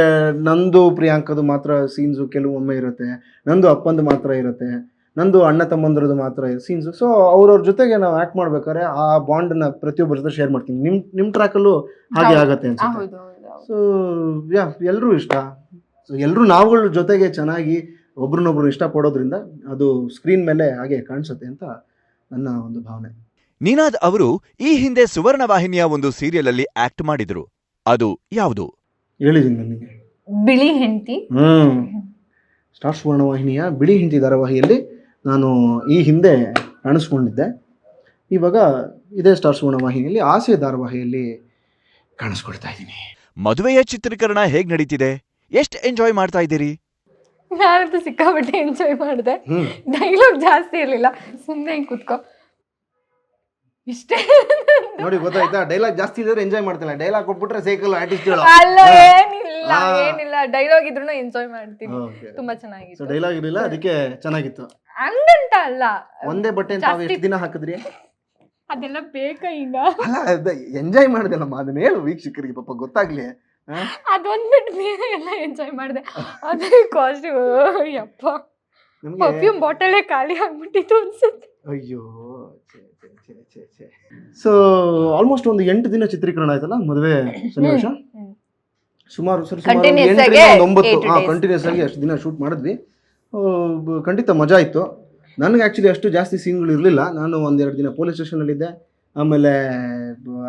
ನಂದು ಪ್ರಿಯಾಂಕದು ಮಾತ್ರ ಸೀನ್ಸು ಕೆಲವೊಮ್ಮೆ ಇರುತ್ತೆ. ನಂದು ಅಪ್ಪಂದು ಮಾತ್ರ ಇರುತ್ತೆ. ನಂದು ಅಣ್ಣ ತಮ್ಮಂದ್ರದ್ದು ಮಾತ್ರ ಸೀನ್ಸು ಸೊ ಅವ್ರವ್ರ ಜೊತೆಗೆ ನಾವು ಆ್ಯಕ್ಟ್ ಮಾಡ್ಬೇಕಾದ್ರೆ ಆ ಬಾಂಡನ್ನ ಪ್ರತಿಯೊಬ್ಬರ ಜೊತೆ ಶೇರ್ ಮಾಡ್ತೀನಿ ನಿಮ್ಮ ನಿಮ್ಮ ಟ್ರ್ಯಾಕಲ್ಲೂ ಹಾಗೆ. ಆಗತ್ತೆ ಅನ್ಸುತ್ತೆ. ಹೌದು ಹೌದು ಹೌದು. ಸೊ ಯಾ ಎಲ್ಲರೂ ಇಷ್ಟ. ಸೊ ಎಲ್ಲರೂ ನಾವುಗಳ ಜೊತೆಗೆ ಚೆನ್ನಾಗಿ ಒಬ್ರನ್ನೊಬ್ರು ಇಷ್ಟಪಡೋದ್ರಿಂದ ಅದು ಸ್ಕ್ರೀನ್ ಮೇಲೆ ಹಾಗೆ ಕಾಣಿಸುತ್ತೆ ಅಂತ ನನ್ನ ಒಂದು ಭಾವನೆ. ನಿನಾದ್ ಅವರು ಈ ಹಿಂದೆ ಸುವರ್ಣ ವಾಹಿನಿಯ ಒಂದು ಸೀರಿಯಲ್ ಅಲ್ಲಿ ಆಕ್ಟ್ ಮಾಡಿದ್ರು. ಅದು ಯಾವುದು? ಹೇಳಿದೀನಿ ನನಗೆ ಬಿಳಿ ಹೆಂಡತಿ. ಹ್ಮ್. ಸ್ಟಾರ್ ಸುವರ್ಣ ವಾಹಿನಿಯ ಬಿಳಿ ಹಿಂದಿ ಧಾರಾವಾಹಿಯಲ್ಲಿ ನಾನು ಈ ಹಿಂದೆ ಕಾಣಿಸ್ಕೊಂಡಿದ್ದೆ. ಇವಾಗ ಇದೇ ಸ್ಟಾರ್ ಸುವರ್ಣ ವಾಹಿನಿಯಲ್ಲಿ ಆಸೆ ಧಾರಾವಾಹಿಯಲ್ಲಿ ಕಾಣಿಸ್ಕೊಳ್ತಾ ಇದ್ದೀನಿ. ಮದುವೆಯ ಚಿತ್ರೀಕರಣ ಹೇಗ್ ನಡೀತಿದೆ? ಎಷ್ಟು ಎಂಜಾಯ್ ಮಾಡ್ತಾ ಇದ್ದೀರಿ? ನಾನಂತೂ ಸಿಕ್ಕಾಪಟ್ಟೆ ಎಂಜಾಯ್ ಮಾಡಿದೆ. ಹ್ಮ್. ಡೈಲಾಗ್ ಜಾಸ್ತಿ ಇರಲಿಲ್ಲ. ಸುಮ್ಮನೆ ಹಿಂಗ್ ಕುತ್ಕೋ. ಇಷ್ಟೇ ನೋಡಿ ಗೊತ್ತಾಯ್ತಾ? ಡೈಲಾಗ್ ಜಾಸ್ತಿ ಇದ್ರೆ ಎಂಜಾಯ್ ಮಾಡ್ತಿಲ್ಲ ಡೈಲಾಗ್ ಕೊಟ್ಬಿಟ್ರೆ ಸೈಕಲ್ ಆರ್ಟಿಸ್ಟ್ ಹೇಳೋ. ಅಲ್ಲ ಏನಿಲ್ಲ ಏನಿಲ್ಲ. ಡೈಲಾಗ್ ಇದ್ರೂ ಎಂಜಾಯ್ ಮಾಡ್ತೀನಿ. ತುಂಬಾ ಸೊ ಚೆನ್ನಾಗಿತ್ತು ಡೈಲಾಗ್ ಇರಲಿಲ್ಲ ಅದಕ್ಕೆ ಚೆನ್ನಾಗಿತ್ತು. ಹಂಗಂತ ಅಲ್ಲ. ಒಂದೇ ಬಟ್ಟೆ ತಾವು ಎಷ್ಟು ದಿನ ಹಾಕಿದ್ರಿ? ಅದೆಲ್ಲ ಬೇಕಾ ಈಗ? ಅಲ್ಲ ಎಂಜಾಯ್ ಮಾಡಿದೆಲ್ಲಮ್ಮ ಅದನ್ನ ಹೇಳು ವೀಕ್ಷಕರಿಗೆ ಪಾಪ ಗೊತ್ತಾಗ್ಲಿ? ಅದೊಂದ್ಬಿಟ್ಟು ಬೇರೆ ಎಲ್ಲ ಎಂಜಾಯ್ ಮಾಡಿದೆ. ಅದೇ ಕಾಸ್ಟ್ಯೂಮ್ ಯಪ್ಪ ನಮ್ಗೆ ಪರ್ಫ್ಯೂಮ್ ಬಾಟಲೇ ಖಾಲಿ ಆಗ್ಬಿಟ್ಟಿತ್ತು ಅನ್ಸುತ್ತೆ. ಅಯ್ಯೋ ಸೊ ಆಲ್ಮೋಸ್ಟ್ ಒಂದು ಎಂಟು ದಿನ ಚಿತ್ರೀಕರಣ ಆಯ್ತಲ್ಲ ಮದುವೆ ಸನ್ನಿವೇಶ? ಸುಮಾರು ಸರಿ ಸುಮಾರು ಒಂಬತ್ತು ಹಾಂ ಕಂಟಿನ್ಯೂಸ್ ಆಗಿ ಅಷ್ಟು ದಿನ ಶೂಟ್ ಮಾಡಿದ್ವಿ. ಖಂಡಿತ ಮಜಾ ಇತ್ತು. ನನಗೆ ಆ್ಯಕ್ಚುಲಿ ಅಷ್ಟು ಜಾಸ್ತಿ ಸೀನ್ಗಳು ಇರಲಿಲ್ಲ. ನಾನು ಒಂದೆರಡು ದಿನ ಪೊಲೀಸ್ ಸ್ಟೇಷನಲ್ಲಿದ್ದೆ ಆಮೇಲೆ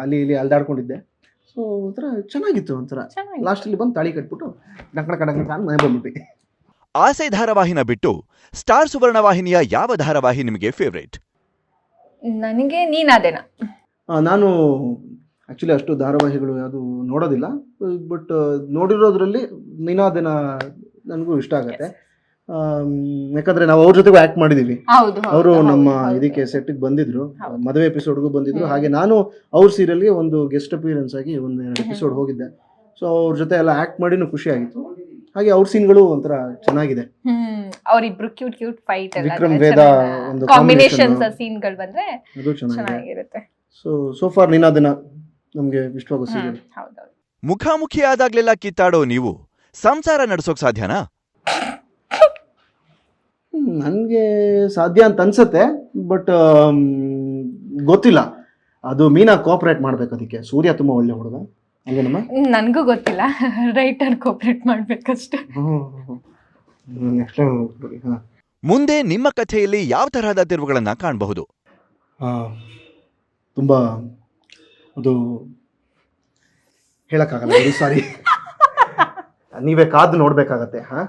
ಅಲ್ಲಿ ಇಲ್ಲಿ ಅಲ್ದಾಡ್ಕೊಂಡಿದ್ದೆ. ಸೊ ಒಂಥರ ಚೆನ್ನಾಗಿತ್ತು ಒಂಥರ. ಲಾಸ್ಟಲ್ಲಿ ಬಂದು ತಾಳಿ ಕಟ್ಬಿಟ್ಟು ಡಂಕಣ ಕಡಂಕ ಮನೆ ಬಂದ್ಬಿಟ್ಟು ಆಸೆ ಧಾರಾವಾಹಿನ ಬಿಟ್ಟು ಸ್ಟಾರ್ ಸುವರ್ಣ ವಾಹಿನಿಯ ಯಾವ ಧಾರಾವಾಹಿ ನಿಮಗೆ ಫೇವ್ರೇಟ್ ನನಗೆ ನೀನಾದೇನ ನಾನು ಆ್ಯಕ್ಚುಲಿ ಅಷ್ಟು ಧಾರಾವಾಹಿಗಳು ಯಾವುದು ನೋಡೋದಿಲ್ಲ ಬಟ್ ನೋಡಿರೋದ್ರಲ್ಲಿ ನಿನಾದಿನ ನನಗೂ ಇಷ್ಟ ಆಗುತ್ತೆ. ಆಮ್, ಯಾಕಂದ್ರೆ ನಾವು ಅವ್ರ ಜೊತೆಗೂ ಆ್ಯಕ್ಟ್ ಮಾಡಿದ್ದೀವಿ ಹೌದು ಹೌದು, ಅವರು ಹೌದು, ನಮ್ಮ ಹೌದು. ಇದಕ್ಕೆ ಸೆಟ್ಟಿಗೆ ಬಂದಿದ್ರು ಹೌದು. ಮದುವೆ ಎಪಿಸೋಡ್ಗೂ ಬಂದಿದ್ರು. ಹ್ಮ್. ಹಾಗೆ ನಾನು ಅವ್ರ ಸೀರಿಯಲ್ಗೆ ಒಂದು ಗೆಸ್ಟ್ ಅಪಿಯರೆನ್ಸ್ ಆಗಿ ಒಂದು ಎರಡು ಎಪಿಸೋಡ್ ಹೋಗಿದ್ದೆ. ಸೊ ಅವ್ರ ಜೊತೆ ಎಲ್ಲ ಆ್ಯಕ್ಟ್ ಮಾಡಿನೂ ಖುಷಿ ಆಗಿತ್ತು. ಹಾಗೆ ಅವ್ರ ಸೀನ್ಗಳು ಒಂಥರ ಚೆನ್ನಾಗಿದೆ. ಅವರಿಬ್ರು ಕ್ಯೂಟ್ ಕ್ಯೂಟ್ ಫೈಟ್ ಎಲ್ಲ ವಿಕ್ರಮ್ ವೇದ ಒಂದು ಕಾಂಬಿನೇಷನ್. ಸೀನ್ಗಳು ಬಂದ್ರೆ ಅದು ಚೆನ್ನಾಗಿರುತ್ತೆ. ಸೊ ಸೋ ಫಾರ್ ದಿನ ನಮಗೆ ಇಷ್ಟವಾಗೋ ಸೀರಿಯಲ್. ಮುಖಾಮುಖಿ ಆದಾಗ್ಲೆಲ್ಲ ಕಿತ್ತಾಡೋ ನೀವು ಸಂಸಾರ ನಡ್ಸೋಕ್ ಸಾಧ್ಯನಾ? ನನಗೆ ಸಾಧ್ಯ ಅಂತ ಅನ್ಸುತ್ತೆ ಬಟ್ ಗೊತ್ತಿಲ್ಲ. ಅದು ಮೀನಾ ಕೋಆಪರೇಟ್ ಮಾಡ್ಬೇಕು ಅದಕ್ಕೆ. ಸೂರ್ಯ ತುಂಬಾ ಒಳ್ಳೆ ಹುಡುಗ. ನನಗೂ ಗೊತ್ತಿಲ್ಲ. Writer cooperate ಮಾಡ್ಬೇಕಷ್ಟೇ. ನೆಕ್ಸ್ಟ್ ಹಾಂ. ಮುಂದೆ ನಿಮ್ಮ ಕಥೆಯಲ್ಲಿ ಯಾವ ತರಹದ ತಿರುವುಗಳನ್ನು ಕಾಣಬಹುದು? ತುಂಬ ಅದು ಹೇಳಕ್ಕಾಗಲ್ಲ ವೆರಿ ಸಾರಿ ನೀವೇ ಕಾದು ನೋಡ್ಬೇಕಾಗತ್ತೆ ಹಾ.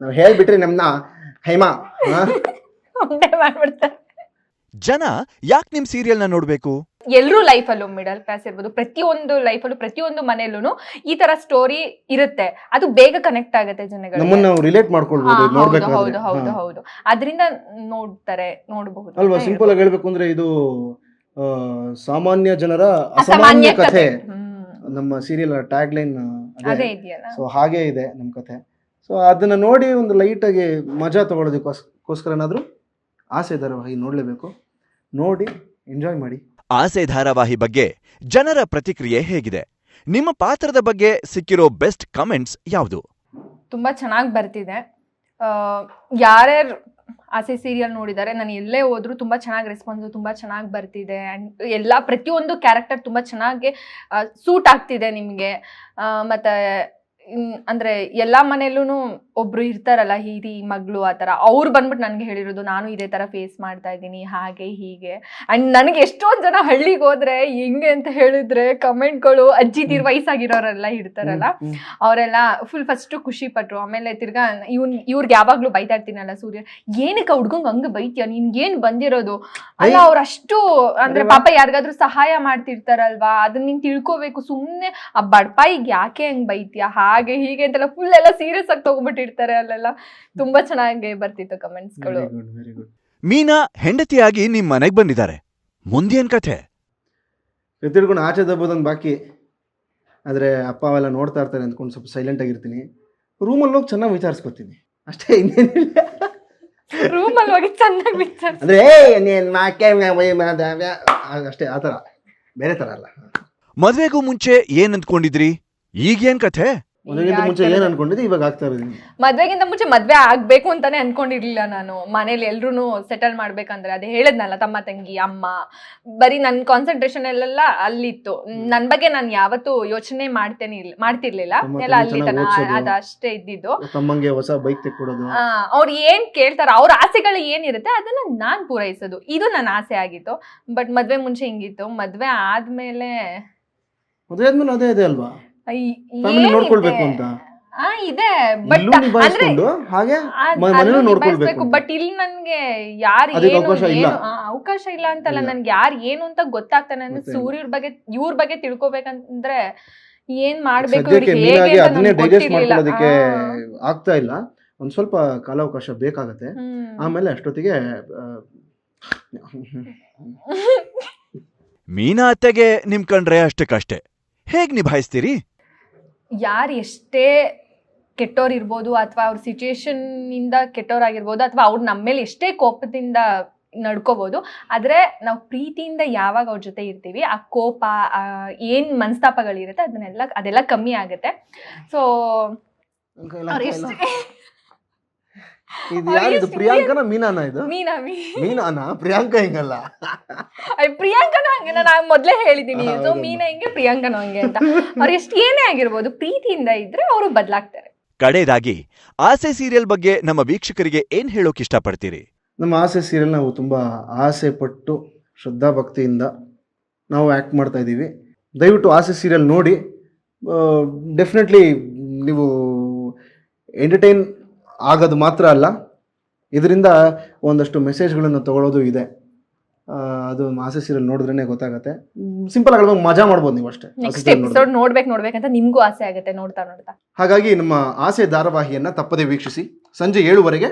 ನಾವು ಹೇಳ್ಬಿಟ್ರೆ ನಮ್ಮನ್ನ ಹೈಮಾ ಮಾಡ್ಬಿಡ್ತಾರೆ. ಜನ ಯಾಕೆ ನಿಮ್ಮ ಸೀರಿಯಲ್ನ ನೋಡ್ಬೇಕು? ಎಲ್ಲರೂ ಲೈಫಲ್ಲೂ ಮಿಡಲ್ ಕ್ಲಾಸ್ ಇರ್ಬೋದು. ಪ್ರತಿಯೊಂದು ಲೈಫಲ್ಲೂ ಪ್ರತಿಯೊಂದು ಮನೆಯಲ್ಲೂ ಈ ತರ ಸ್ಟೋರಿ ಇರುತ್ತೆ. ಅದು ಬೇಗ ಕನೆಕ್ಟ್ ಆಗುತ್ತೆ ಜನಗಳು ನಮ್ಮನ್ನ ನಾವು ರಿಲೇಟ್ ಹಾ, ಹೌದು ಹೌದು ನೋಡ್ಬೇಕಾದ್ರೆ. ಹೌದು ಹಾ. ಹೌದು ಅದರಿಂದ ನೋಡ್ತಾರೆ ನೋಡಬಹುದು. ಅಲ್ವಾ? ಸಿಂಪಲ್ ಆಗಿ ಹೇಳ್ಬೇಕು ಅಂದ್ರೆ ಇದು ಆ, ಸಾಮಾನ್ಯ ಜನರ ಅಸಾಮಾನ್ಯ ಕಥೆ. ಹ್ಮ್. ನಮ್ಮ ಸೀರಿಯಲ್ ಟ್ಯಾಗ್ ಲೈನ್ ಅದೇ. ಅದೇ ಇದೆಯಲ್ಲ? ಸೊ ಹಾಗೆ ಇದೆ ನಮ್ಮ ಕಥೆ. ಸೊ ಅದನ್ನ ನೋಡಿ ಒಂದು ಲೈಟ್ ಆಗಿ ಮಜಾ ತಗೊಳ್ಳೋದಕ್ಕೋಸ್ಕರ ಏನಾದ್ರು ಆಸೆ ಧಾರಾವಾಹಿ ನೋಡ್ಲೇಬೇಕು. ನೋಡಿ ಎಂಜಾಯ್ ಮಾಡಿ. ಆಸೆ ಧಾರಾವಾಹಿ ಬಗ್ಗೆ ಜನರ ಪ್ರತಿಕ್ರಿಯೆ ಹೇಗಿದೆ? ನಿಮ್ಮ ಪಾತ್ರದ ಬಗ್ಗೆ ಸಿಕ್ಕಿರೋ ಬೆಸ್ಟ್ ಕಮೆಂಟ್ಸ್ ಯಾವುದು? ತುಂಬಾ ಚೆನ್ನಾಗಿ ಬರ್ತಿದೆ. ಯಾರ್ಯಾರು ಆಸೆ ಸೀರಿಯಲ್ ನೋಡಿದ್ದಾರೆ ನಾನು ಎಲ್ಲೇ ಹೋದ್ರು ತುಂಬಾ ಚೆನ್ನಾಗಿ ರೆಸ್ಪಾನ್ಸ್ ತುಂಬಾ ಚೆನ್ನಾಗಿ ಬರ್ತಿದೆ. ಆ್ಯಂಡ್ ಎಲ್ಲ ಪ್ರತಿಯೊಂದು ಕ್ಯಾರೆಕ್ಟರ್ ತುಂಬಾ ಚೆನ್ನಾಗಿ ಸೂಟ್ ಆಗ್ತಿದೆ ನಿಮಗೆ. ಮತ್ತೆ ಅಂದ್ರೆ ಎಲ್ಲಾ ಮನೆಯಲ್ಲೂ ಒಬ್ರು ಇರ್ತಾರಲ್ಲ ಹೀರಿ ಮಗಳು ಆ ತರ ಅವ್ರು ಬಂದ್ಬಿಟ್ಟು ನನಗೆ ಹೇಳಿರೋದು ನಾನು ಇದೇ ತರ ಫೇಸ್ ಮಾಡ್ತಾ ಇದ್ದೀನಿ ಹಾಗೆ ಹೀಗೆ. ಅಂಡ್ ನನಗೆ ಎಷ್ಟೊಂದು ಜನ ಹಳ್ಳಿಗೆ ಹೋದ್ರೆ ಹೆಂಗೆ ಅಂತ ಹೇಳಿದ್ರೆ ಕಮೆಂಟ್ಗಳು ಅಜ್ಜಿ ತೀರ್ ವಯಸ್ಸಾಗಿರೋರೆಲ್ಲ ಇರ್ತಾರಲ್ಲ. ಅವರೆಲ್ಲ ಫುಲ್ ಫಸ್ಟ್ ಖುಷಿ ಪಟ್ರು ಆಮೇಲೆ ತಿರ್ಗಾ ಇವ್ನ್ ಇವ್ರಿಗೆ ಯಾವಾಗ್ಲೂ ಬೈತಾ ಇರ್ತೀನಲ್ಲ ಸೂರ್ಯ ಏನಕ್ಕೆ ಹುಡ್ಗಂಗ್ ಹಂಗ ಬೈತೀಯ? ನಿನ್ಗೇನ್ ಬಂದಿರೋದು? ಅಲ್ಲ ಅವ್ರಷ್ಟು ಅವ್ರ ಅಷ್ಟು ಅಂದ್ರೆ ಪಾಪ ಯಾರಿಗಾದ್ರೂ ಸಹಾಯ ಮಾಡ್ತಿರ್ತಾರಲ್ವಾ? ಅದನ್ನ ನೀನ್ ತಿಳ್ಕೊಬೇಕು. ಸುಮ್ನೆ ಆ ಬಡ್ಪಾಯಿಗೆ ಯಾಕೆ ಹಂಗ್ ಬೈತೀಯ? ಹಾಗೆ ಹೀಗೆ ಅಂತೆಲ್ಲ ಫುಲ್ ಎಲ್ಲ ಸೀರಿಯಸ್ ಆಗಿ ತಗೊಂಡ್ಬಿಟ್ಟಿರ್ತಾರೆ ಅಲ್ಲೆಲ್ಲ. ತುಂಬಾ ಚೆನ್ನಾಗಿ ಬರ್ತಿತ್ತು ಕಮೆಂಟ್ಸ್ಗಳು ಗಳು. ವೆರಿ ಗುಡ್ ಮೀನಾ ಹೆಂಡತಿಯಾಗಿ ನಿಮ್ ಮನೆಗ್ ಬಂದಿದ್ದಾರೆ. ಮುಂದೇನ್ ಕಥೆ. ಎತ್ತಿಡ್ಕೊಂಡು ಆಚೆ ದಬ್ಬೋದೊಂದು ಬಾಕಿ. ಆದರೆ ಅಪ್ಪ ಅವೆಲ್ಲ ನೋಡ್ತಾ ಇರ್ತಾರೆ ಅಂದ್ಕೊಂಡು ಸ್ವಲ್ಪ ಸೈಲೆಂಟ್ ಆಗಿರ್ತೀನಿ. ರೂಮಲ್ಲಿ ಹೋಗಿ ಚೆನ್ನಾಗಿ ವಿಚಾರಿಸ್ಕೊತೀನಿ. ಅಷ್ಟೇ ಇನ್ನೇನಿಲ್ಲ. ರೂಮ್ ಅಲ್ಲಿ ಹೋಗಿ ಚೆನ್ನಾಗಿ ವಿಚಾರ ಅಂದ್ರೆ ಅಷ್ಟೇ ಆ ಥರ. ಬೇರೆ ಥರ ಅಲ್ಲ. ಮದ್ವೆಗೂ ಮುಂಚೆ ಏನ್ ಅಂದ್ಕೊಂಡಿದ್ರಿ? ಈಗೇನ್ ಕಥೆ? ಮದುವೆಗಿಂತ ಮುಂಚೆ ಏನು ಅನ್ಕೊಂಡಿದ್ದೆ? ಇವಾಗ ಆಗ್ತಾ ಇರೋದೀನಿ ಮದ್ವೆಗಿಂತ ಮುಂಚೆ ಮದ್ವೆ ಆಗ್ಬೇಕು ಅಂತಾನೆ ಅನ್ಕೊಂಡಿರ್ಲಿಲ್ಲ ನಾನು. ಮನೇಲಿ ಎಲ್ರು ಸೆಟಲ್ ಮಾಡ್ಬೇಕಂದ್ರೆ ಅದೇ ಹೇಳದ್ನಲ್ಲ ತಮ್ಮ ತಂಗಿ ಅಮ್ಮ ಬರೀ ನನ್ ಕಾನ್ಸಂಟ್ರೇಷನ್ ಎಲ್ಲೆಲ್ಲ ಅಲ್ಲಿತ್ತು. ನನ್ ಬಗ್ಗೆ ನಾನು ಯಾವತ್ತೂ ಯೋಚನೆ ಮಾಡ್ತೇನೆ ಮಾಡ್ತಿರ್ಲಿಲ್ಲ. ಎಲ್ಲ ಅಲ್ಲಿ ತನ ಚೆನ್ನಾಗ್ ಅದು ಅಷ್ಟೇ ಇದ್ದಿದ್ದು. ತಮ್ಮಂಗೆ ಹೊಸ ಬೈಕ್ ತೆಕ್ಕೊಡೋದು. ಅವ್ರು ಏನ್ ಕೇಳ್ತಾರ ಅವ್ರ ಆಸೆಗಳು ಏನಿರುತ್ತೆ ಅದನ್ನ ನಾನ್ ಪೂರೈಸೋದು. ಇದು ನನ್ನ ಆಸೆ ಆಗಿತ್ತು. ಬಟ್ ಮದ್ವೆ ಮುಂಚೆ ಹಿಂಗಿತ್ತು. ಮದ್ವೆ ಆದ್ಮೇಲೆ ಮದುವೆ ಆದ್ಮೇಲೆ ಅದೇ ಇದೆ ಅಲ್ವಾ? ಫ್ಯಾಮಿಲಿ? ನೋಡ್ಕೊಳ್ಬೇಕು ಅಂತ ಆ ಇದೆ ಬಟ್ ಇಲ್ಲೂ ನಿಭಾಯಿಸ್ಕೊಂಡು ಹಾಗೆ ಮ- ಮನೇಲೂ ನೋಡ್ಕೊಳ್ಬೇಕು ಅಂತ. ಬಟ್ ಇಲ್ಲಿ ನನ್ಗೆ ಯಾರು ಅದಕ್ಕೆ ಏನು ಅವಕಾಶ ಇಲ್ಲ. ಏನು ಆ, ಅವಕಾಶ ಇಲ್ಲ ಅಂತಲ್ಲ ಇಲ್ಲ. ನನ್ಗೆ ಯಾರು ಏನು ಅಂತ ಗೊತ್ತಾಗ್ತಾನೆ ಅಂದ್ರೆ ಗೊತ್ತಿಲ್ಲ. ಸೂರ್ಯರ ಬಗ್ಗೆ ಇವ್ರ ಬಗ್ಗೆ ತಿಳ್ಕೊಬೇಕಂದ್ರೆ ಏನ್ ಮಾಡ್ಬೇಕು ಸದ್ಯಕ್ಕೆ ಇವ್ರಿಗೆ ಮೀನಾಗಿ ಹೇಗೆ ಅಂತ ಅದನ್ನೇ ನನ್ಗೆ ಡೈಜೆಸ್ಟ್ ಗೊತ್ತಿರ್ಲಿಲ್ಲ. ಮಾಡ್ಕೊಳ್ಳೋದಕ್ಕೆ ಆ. ಆಗ್ತಾ ಇಲ್ಲ ಒಂದ್ ಸ್ವಲ್ಪ ಕಾಲಾವಕಾಶ ಬೇಕಾಗತ್ತೆ ಹ್ಮ್. ಆಮೇಲೆ ಅಷ್ಟೊತ್ತಿಗೆ ಆ, ಮೀನಾ ಅತ್ತೆಗೆ ನಿಮ್ ಕಂಡ್ರೆ ಅಷ್ಟಕ್ಕಷ್ಟೇ ಹೇಗ್ ನಿಭಾಯಿಸ್ತೀರಿ? ಯಾರು ಎಷ್ಟೇ ಕೆಟ್ಟೋರ್ ಇರ್ಬೋದು ಅಥವಾ ಅವ್ರ ಸಿಚುಯೇಷನ್ ಇಂದ ಕೆಟ್ಟೋರಾಗಿರ್ಬೋದು ಅಥವಾ ಅವ್ರು ನಮ್ಮ ಮೇಲೆ ಎಷ್ಟೇ ಕೋಪದಿಂದ ನಡ್ಕೋಬೋದು ಆದರೆ ನಾವು ಪ್ರೀತಿಯಿಂದ ಯಾವಾಗ ಅವ್ರ ಜೊತೆ ಇರ್ತೀವಿ ಆ ಕೋಪ ಏನು ಏನ್ ಮನಸ್ತಾಪಗಳಿರುತ್ತೆ ಅದನ್ನೆಲ್ಲ ಅದೆಲ್ಲ ಕಮ್ಮಿ ಆಗುತ್ತೆ. ಸೊ ಇದು ಯಾರಿದು ಪ್ರಿಯಾಂಕನ ಮೀನಾನ ಇದು? ಮೀನಾ ಮೀ ಮೀನಾನ? ಪ್ರಿಯಾಂಕಾ ಹಿಂಗಲ್ಲ? ಅಯ್ಯ್, ಪ್ರಿಯಾಂಕನೂ ಹಂಗೆ ನಾನು ಮೊದಲೇ ಹೇಳಿದ್ದೀನಿ ಸೊ ಮೀನಾ ಹಿಂಗೆ ಪ್ರಿಯಾಂಕನೂ ಹಂಗೆ ಅಂತ. ಅವ್ರು ಎಷ್ಟು ಏನೇ ಆಗಿರ್ಬೋದು ಪ್ರೀತಿಯಿಂದ ಇದ್ರೆ ಅವರು ಬದಲಾಗ್ತಾರೆ. ಕಡೆಯದಾಗಿ ಆಸೆ ಸೀರಿಯಲ್ ಬಗ್ಗೆ ನಮ್ಮ ವೀಕ್ಷಕರಿಗೆ ಏನ್ ಹೇಳೋಕ್ ಇಷ್ಟಪಡ್ತೀರಿ? ನಮ್ಮ ಆಸೆ ಸೀರಿಯಲ್ ನಾವು ತುಂಬಾ ಆಸೆ ಪಟ್ಟು ಶ್ರದ್ಧಾಭಕ್ತಿಯಿಂದ ನಾವು ಆಕ್ಟ್ ಮಾಡ್ತಾ ಇದ್ದೀವಿ. ದಯವಿಟ್ಟು ಆಸೆ ಸೀರಿಯಲ್ ನೋಡಿ. ಡೆಫಿನೆಟ್ಲಿ ನೀವು ಎಂಟರ್ಟೈನ್ ಆಗೋದು ಮಾತ್ರ ಅಲ್ಲ ಇದರಿಂದ ಒಂದಷ್ಟು ಮೆಸೇಜ್ಗಳನ್ನು ತಗೊಳ್ಳೋದು ಇದೆ. ಅದು ಆಸೆ ಸೀರಿಯಲ್ ನೋಡಿದ್ರೇನೆ ಗೊತ್ತಾಗುತ್ತೆ. ಸಿಂಪಲ್ ಆಗಿ ಮಜಾ ಮಾಡ್ಬೋದು ನೀವು ಅಷ್ಟೇ. ನೆಕ್ಸ್ಟ್. ಎಪಿಸೋಡ್ ನೋಡ್ಬೇಕು. ನೋಡ್ಬೇಕಂತ ನಿಮಗೂ ಆಸೆ ಆಗುತ್ತೆ ನೋಡ್ತಾ ನೋಡ್ತಾ. ಹಾಗಾಗಿ ನಮ್ಮ ಆಸೆ ಧಾರಾವಾಹಿಯನ್ನ ತಪ್ಪದೆ ವೀಕ್ಷಿಸಿ. ಸಂಜೆ ಏಳುವರೆಗೆ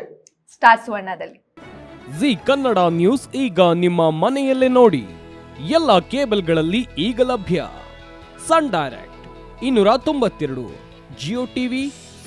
ಸ್ಟಾರ್ ಸುವರ್ಣದಲ್ಲಿ. ಜಿ ಕನ್ನಡ ನ್ಯೂಸ್ ಈಗ ನಿಮ್ಮ ಮನೆಯಲ್ಲೇ ನೋಡಿ. ಎಲ್ಲ ಕೇಬಲ್ಗಳಲ್ಲಿ ಈಗ ಲಭ್ಯ. ಸನ್ ಡೈರೆಕ್ಟ್ ಇನ್ನೂರ ತೊಂಬತ್ತೆರಡು ಜಿಯೋ ಟಿವಿ